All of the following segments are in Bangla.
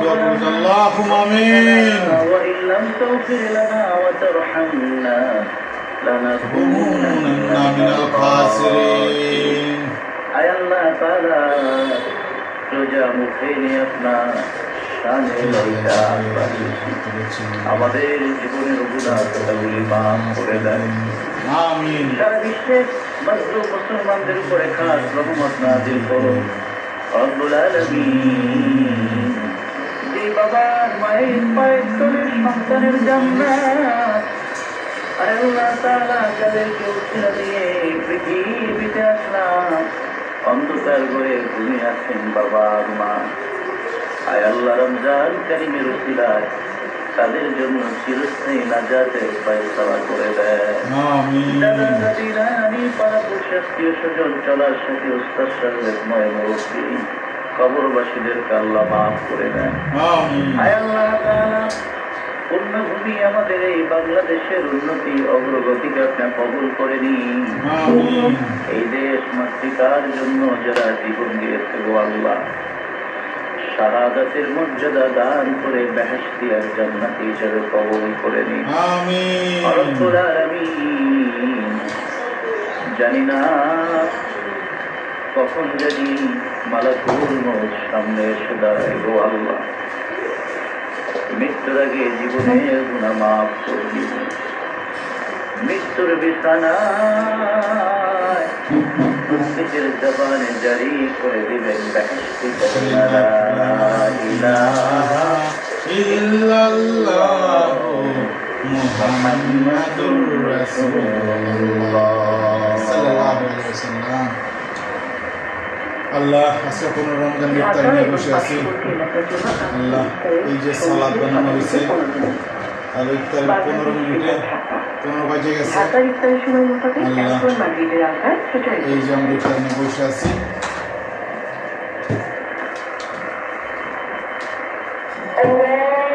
দোয়া করুন আল্লাহুম্মা আমিন وإن لم تغفر لنا وترحمنا لنكونن لنكونن من الخاسرين আয় আল্লাহ তাআলা রোজা মুখে নিয়ে আপনার শানে লইটা আমাদের জীবনের গুণাগুলি মাফ করে দেন আমিন সারা বিশ্বের মজলুম মুসলমানদের উপরে খাস রহমত নাজিল করুন রব্বুল আলামিন যে বাবার মায়ের পায়ের তলে সন্তানের জান্নাত আরে আল্লাহ তাআলা যাদেরকে উঠিয়ে দিয়ে পৃথিবীতে আসলাম। অন্ধকার করে ঘুমিয়ে আছেন বাবা মা। আয় আল্লাহ রমজান কারিমের উসিলায় তাদের জন্য চিরস্থায়ী নাজাতের ফয়সালা করে দেয় আমি পাড়া প্রশাসীয় সুজন চলার সাথে উস্তাদ সাহেবের ময় মুরব্বী কবরবাসীদের আল্লাহ মাফ করে দেন। আল্লাহ পূর্ণভূমি আমাদের এই বাংলাদেশের উন্নতি অগ্রগতিকে আপনি কবুল করে নিন। এই দেশ মাতৃকার জন্য যারা জীবন দিয়েছে গো আল্লাহ শাহাদাতের মর্যাদা দান করে বেহেশতি আর জান্নাতি হিসেবে কবুল করে নিন। আলামিন জানি না কখন জানি মালাকুল মৌত সামনে মৃত্যুর বিছানায় জবানে জারি করে দিবেন মুহাম্মাদুর রাসূলুল্লাহ। আল্লাহ আজকে কোনো রমজান গ্রেপ্তার নিয়ে বসে আছি। আল্লাহ এই যে সালাদ বানানো হয়েছে আর ইফতার পনেরো মিনিটে পনেরো বাজে গেছে। আল্লাহ এই যে আমরা ইফতার নিয়ে বসে আছি।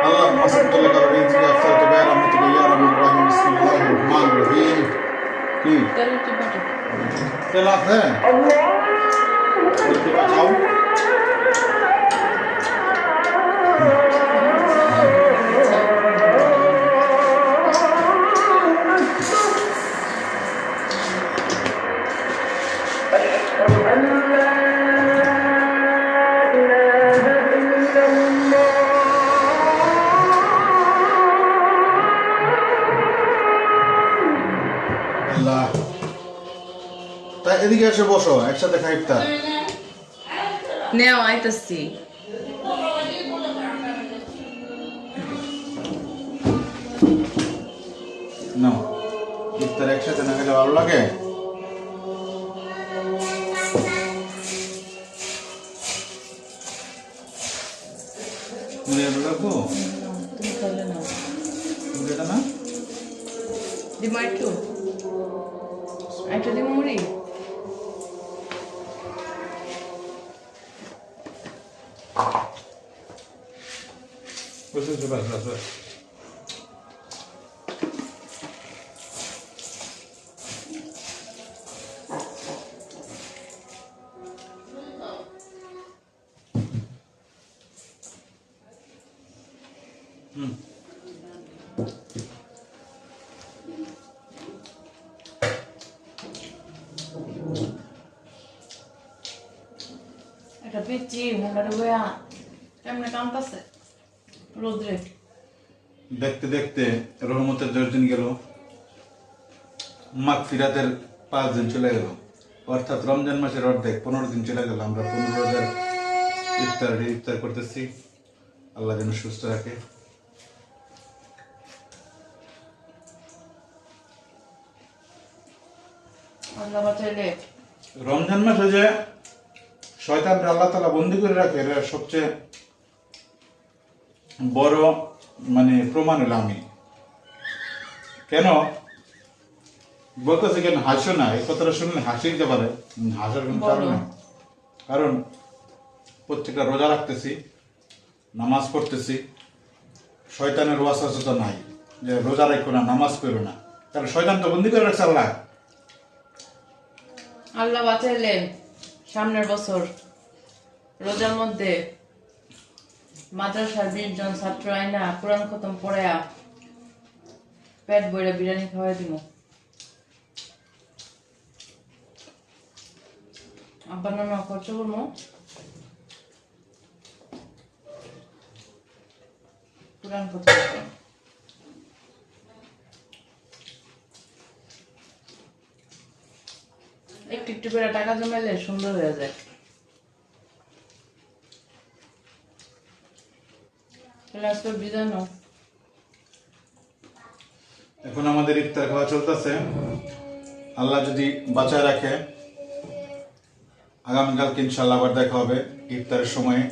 আল্লাহ মাসুদ তোলা কারণ এই যে আফতার তো বেয়ার আহমদ তেল আছে আল্লাহ। তা এদিকে এসে বসো একসাথে খাই ইফতার নেও আইতাছি। নাও ইফতার একসাথে না খেলে ভালো লাগে? তুমি খাইলে না। একটু একটু দিমা মুড়ি বসে বসে বাস বাস একটা পিচ্ছি মুন্ডারে বয়া কেমনে কামতাছে রোদ্রে। দেখতে দেখতে রহমতের দশ দিন গেল। মাঘ ফিরাতের পাঁচ দিন চলে গেল। অর্থাৎ রমজান মাসের অর্ধেক পনেরো দিন চলে গেল। আমরা পনেরো হাজার ইফতার ইফতার করতেছি। আল্লাহ যেন সুস্থ রাখে। রমজান মাসে যে শয়তান আল্লাহ তালা বন্দি করে রাখে এরা সবচেয়ে বড় মানে প্রমাণ হলো আমি। কেন? বলতেছে কেন হাসো না এই কথাটা শুনলে হাসি দিতে পারে। হাসার কোনো কারণ। কারণ প্রত্যেকটা রোজা রাখতেছি নামাজ পড়তেছি শয়তানের ওয়াসা নাই যে রোজা রাখো না নামাজ পড়ো না। কারণ শয়তান তো বন্দি করে রাখছে আল্লাহ। আল্লাহ বাঁচাইলেন। সামনের বছর রোজার মধ্যে মাদ্রাসার বিশ জন ছাত্র আইনা কোরআন খতম পড়ায়া পেট বইরা বিরিয়ানি খাওয়াই দিব আব্বা নামা খরচ করব কোরআন খতম একটু একটু করে টাকা জমাইলে সুন্দর হয়ে যায়। এখন আমাদের ইফতার খাওয়া চলতেছে। আল্লাহ যদি বাঁচায় রাখে, আগামীকালকে ইনশাল্লাহ আবার দেখা হবে ইফতারের সময়ে।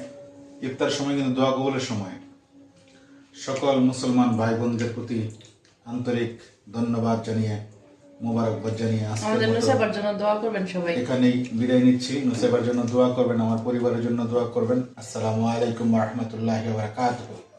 ইফতারের সময় কিন্তু দোয়া কবুলের সময়। সকল মুসলমান ভাই বোনদের প্রতি আন্তরিক ধন্যবাদ জানিয়ে মোবারকবাদ জানিয়ে আমাদের মতো জন্য দোয়া করবেন সবাই। এখানেই বিদায় নিচ্ছি। নুসাইবার জন্য দোয়া করবেন আমার পরিবারের জন্য দোয়া করবেন। আসসালামু আলাইকুম রহমতুল্লাহ বারকাতুহ।